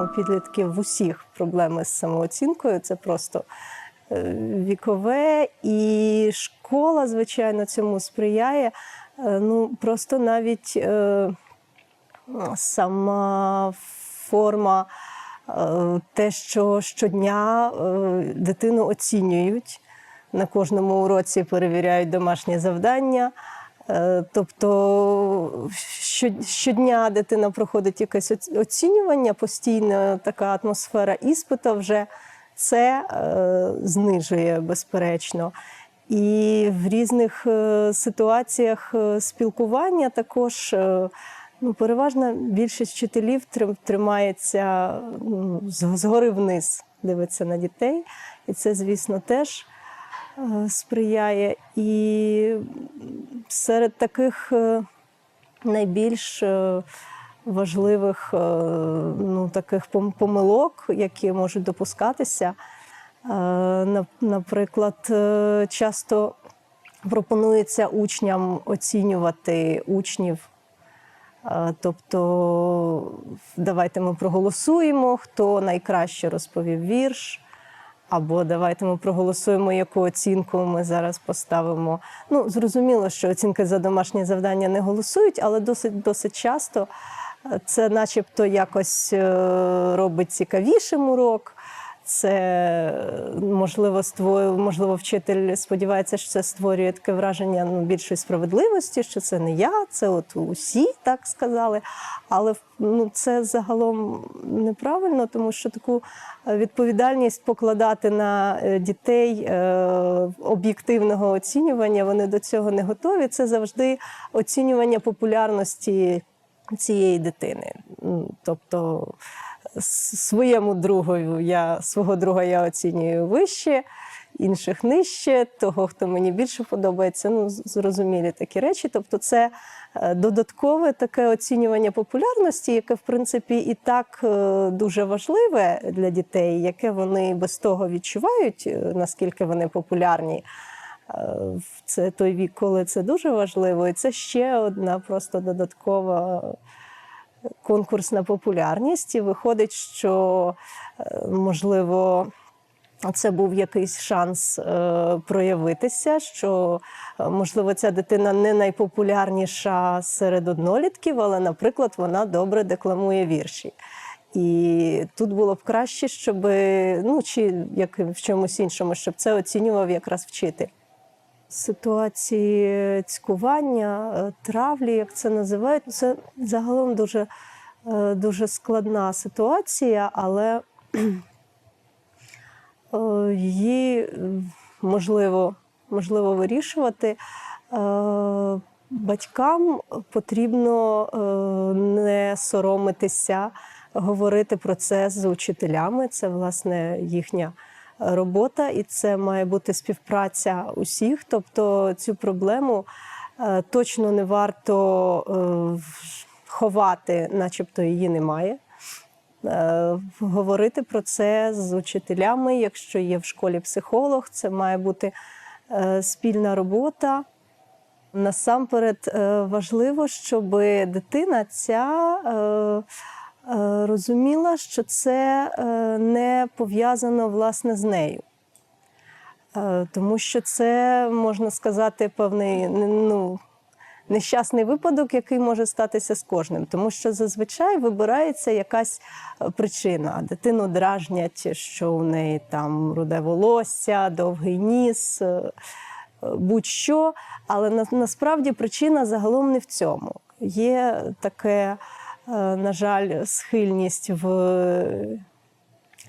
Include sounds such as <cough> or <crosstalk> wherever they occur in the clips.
У підлітків в усіх проблеми з самооцінкою. Це просто е, вікове, і школа, звичайно, цьому сприяє. Е, Ну, просто навіть е, сама форма, е, те, що щодня е, дитину оцінюють, на кожному уроці перевіряють домашні завдання. Е, Тобто щодня дитина проходить якесь оцінювання, постійна така атмосфера іспита вже це е, знижує безперечно. І в різних е, ситуаціях спілкування також ну, переважна більшість вчителів тримається ну, згори вниз, дивиться на дітей. І це, звісно, теж сприяє. І серед таких е, найбільш е, важливих е, ну, таких помилок, які можуть допускатися. Наприклад, часто пропонується учням оцінювати учнів. Тобто, давайте ми проголосуємо, хто найкраще розповів вірш, або давайте ми проголосуємо, яку оцінку ми зараз поставимо. Ну, зрозуміло, що оцінки за домашні завдання не голосують, але досить досить часто е, це, начебто, якось е, робить цікавішим урок. Це можливо ствою, можливо, вчитель сподівається, що це створює таке враження ну, більшої справедливості, що це не я, це от усі так сказали. Але ну, це загалом неправильно, тому що таку е, відповідальність покладати на е, дітей е, об'єктивного оцінювання, вони до цього не готові. Це завжди оцінювання популярності цієї дитини. Тобто своєму другові я свого друга я оцінюю вище, інших нижче, того, хто мені більше подобається. Ну, зрозумілі такі речі. Тобто, це е, додаткове таке оцінювання популярності, яке в принципі і так е, дуже важливе для дітей, яке вони без того відчувають, е, наскільки вони популярні. Це той вік, коли це дуже важливо, і це ще одна просто додаткова конкурсна популярність. І виходить, що е, можливо. Це був якийсь шанс е, проявитися, що е, можливо ця дитина не найпопулярніша серед однолітків, але, наприклад, вона добре декламує вірші. І тут було б краще, щоб ну чи як в чомусь іншому, щоб це оцінював якраз вчитель. Ситуації цькування, е, травлі, як це називають, це загалом дуже, е, дуже складна ситуація, але <clears throat> е, її можливо, можливо вирішувати. Батькам потрібно не соромитися, говорити про це з учителями. Це власне їхня робота, і це має бути співпраця усіх. Тобто цю проблему е, точно не варто е, ховати, начебто її немає. Е, Говорити про це з учителями, якщо є в школі психолог, це має бути спільна робота. Насамперед важливо, щоб дитина ця розуміла, що це е, не пов'язано власне з нею. Е, Тому що це, можна сказати, певний ну, нещасний випадок, який може статися з кожним. Тому що зазвичай вибирається якась е, причина. Дитину дражнять, що у неї там руде волосся, довгий ніс. е, будь-що, але на, насправді причина загалом не в цьому. Є таке, е, на жаль, схильність в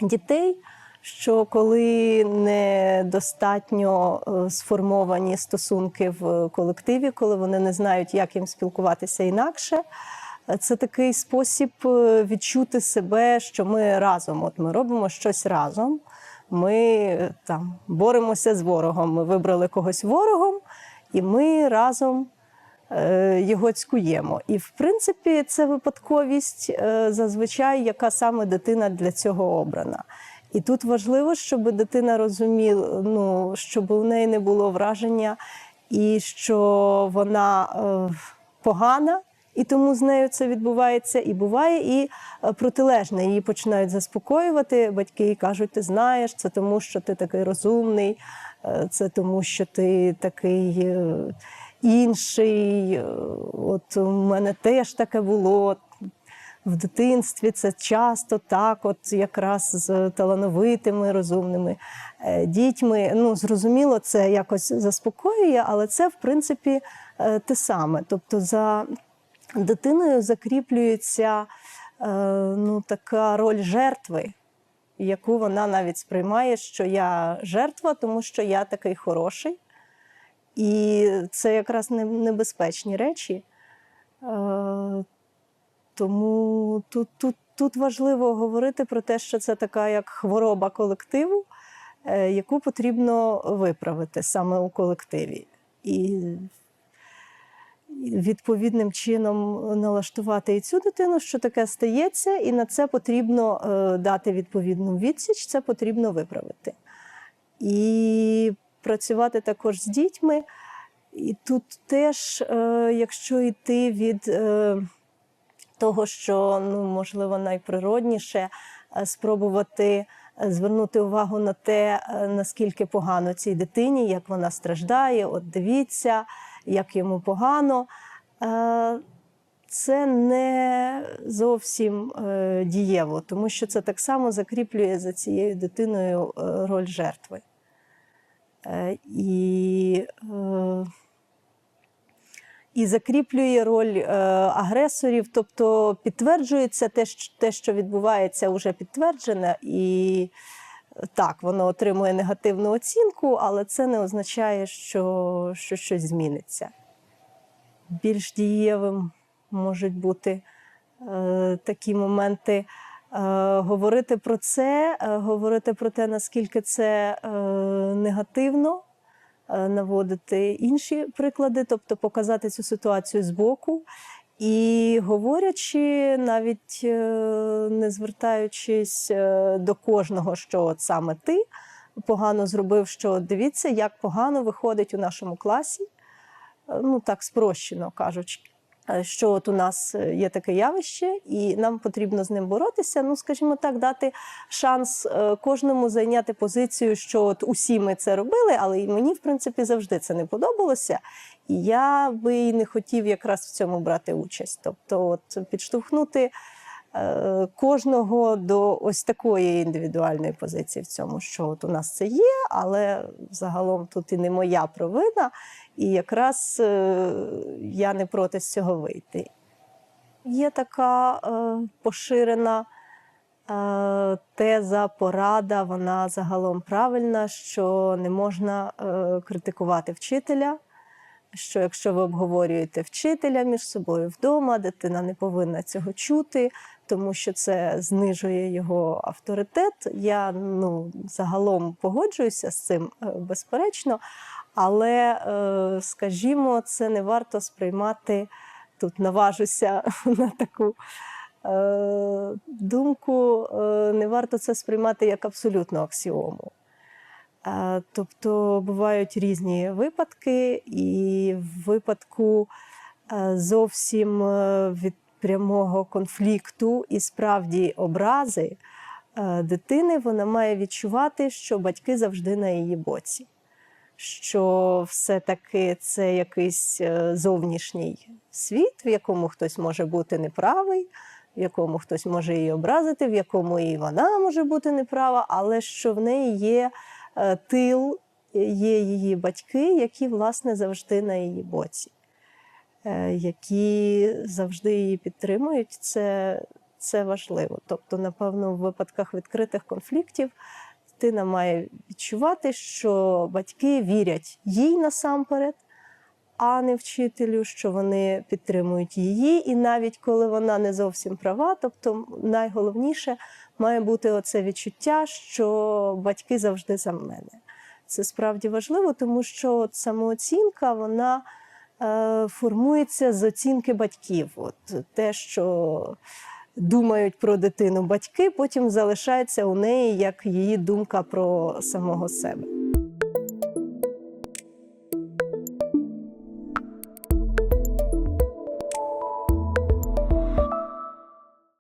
дітей, що коли недостатньо е, сформовані стосунки в колективі, коли вони не знають, як їм спілкуватися інакше. е, Це такий спосіб е, відчути себе, що ми разом. От ми робимо щось разом. Ми е, там боремося з ворогом. Ми вибрали когось ворогом, і ми разом е, його цькуємо. І в принципі, це випадковість е, зазвичай, яка саме дитина для цього обрана. І тут важливо, щоб дитина розуміла, ну щоб у неї не було враження, і що вона е, погана, І тому з нею це відбувається і буває, і е, протилежне. Її починають заспокоювати батьки і кажуть: ти знаєш, це тому, що ти такий розумний, е, це тому, що ти такий е, інший. е, От у мене теж таке було. В дитинстві це часто так, от якраз з талановитими, розумними е, дітьми. Ну, зрозуміло, це якось заспокоює, але це, в принципі, е, те саме. Тобто, за дитиною закріплюється ну, така роль жертви, яку вона навіть сприймає, що я жертва, тому що я такий хороший. І це якраз небезпечні речі. Е, тому тут, тут, тут важливо говорити про те, що це така як хвороба колективу, е, яку потрібно виправити саме у колективі. І відповідним чином налаштувати і цю дитину, що таке стається, і на це потрібно е, дати відповідну відсіч, це потрібно виправити. І працювати також з дітьми. І тут теж, е, якщо йти від е, того, що ну, можливо найприродніше, е, спробувати звернути увагу на те, наскільки погано цій дитині, як вона страждає, от дивіться, як йому погано. Це не зовсім дієво, тому що це так само закріплює за цією дитиною роль жертви. Е, І е, і закріплює роль е, агресорів, тобто підтверджується те, що, відбувається, вже підтверджене, і так, воно отримує негативну оцінку, але це не означає, що, що щось зміниться. Більш дієвим можуть бути е, такі моменти. Е, говорити про це, е, говорити про те, наскільки це е, негативно, наводити інші приклади, тобто показати цю ситуацію збоку. І говорячи, навіть не звертаючись до кожного, що от саме ти погано зробив, що дивіться, як погано виходить у нашому класі, ну так спрощено кажучи. Е, Що от у нас е, є таке явище, і нам потрібно з ним боротися. Ну, скажімо так, дати шанс е, кожному зайняти позицію, що от усі ми це робили, але і мені, в принципі, завжди це не подобалося. І я би і не хотів якраз в цьому брати участь. Тобто, от підштовхнути кожного до ось такої індивідуальної позиції в цьому, що от у нас це є, але загалом тут і не моя провина, і якраз е, я не проти з цього вийти. Є така е, поширена е, теза, порада, вона загалом правильна, що не можна е, критикувати вчителя. Що якщо ви обговорюєте вчителя між собою вдома, дитина не повинна цього чути, тому що це знижує його авторитет. Я ну, загалом погоджуюся з цим, е, безперечно, але, е, скажімо, це не варто сприймати тут, наважуся <laughs> на таку е, думку, не варто це сприймати як абсолютну аксіому. Е, Тобто бувають різні випадки, і в випадку е, зовсім е, від прямого конфлікту і справді образи дитини вона має відчувати, що батьки завжди на її боці, що все-таки це якийсь зовнішній світ, в якому хтось може бути неправий. В якому хтось може її образити, в якому і вона може бути неправа, але що в неї є тил, є її батьки, які, власне, завжди на її боці, е, які завжди її підтримують. Це, це важливо. Тобто, напевно, в випадках відкритих конфліктів дитина має відчувати, що батьки вірять їй насамперед. А не вчителю, що вони підтримують її, і навіть коли вона не зовсім права, тобто найголовніше має бути оце відчуття, що батьки завжди за мене. Це справді важливо, тому що от самооцінка вона е, формується з оцінки батьків. От те, що думають про дитину батьки, потім залишається у неї як її думка про самого себе.